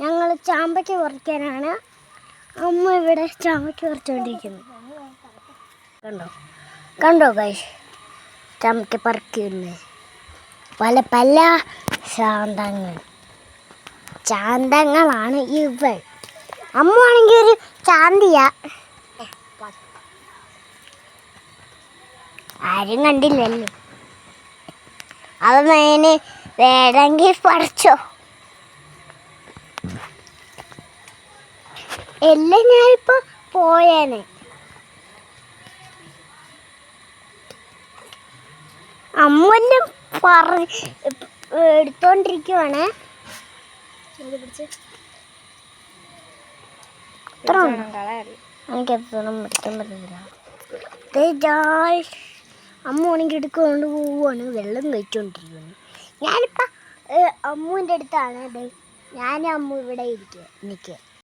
ചാമ്പയ്ക്ക് പറിക്കാനാണ്. അമ്മ ഇവിടെ ചാമ്പയ്ക്ക് പറിച്ചുകൊണ്ടിരിക്കുന്നത് കണ്ടോ? കണ്ടോ കൈ ചാമ്പയ്ക്ക് പറിക്കുന്നത് പല പല ശാന്തങ്ങൾ. ചാന്തങ്ങളാണ് ഇവൾ. അമ്മ ആണെങ്കിൽ ഒരു ചാന്തിയാ ആരും കണ്ടില്ലല്ലോ. അത് നേനെ വേണമെങ്കിൽ പറിച്ചോ. എല്ലാം ഞാനിപ്പോ പോയേനെ. അമ്മെല്ലാം പറ എടുത്തോണ്ടിരിക്കുവാണ്? എനിക്ക് എപ്പോഴും ദേ ജായ്. അമ്മ ആണെങ്കിൽ എടുക്കൊണ്ട് പോവാണ് വെള്ളം കഴിച്ചുകൊണ്ടിരിക്കുകയാണ് ഞാനിപ്പോൾ അമ്മുവിന്റെ അടുത്താണ്. അമ്മ അമ്മു ഇവിടെ ഇരിക്കുക നിൽക്കുക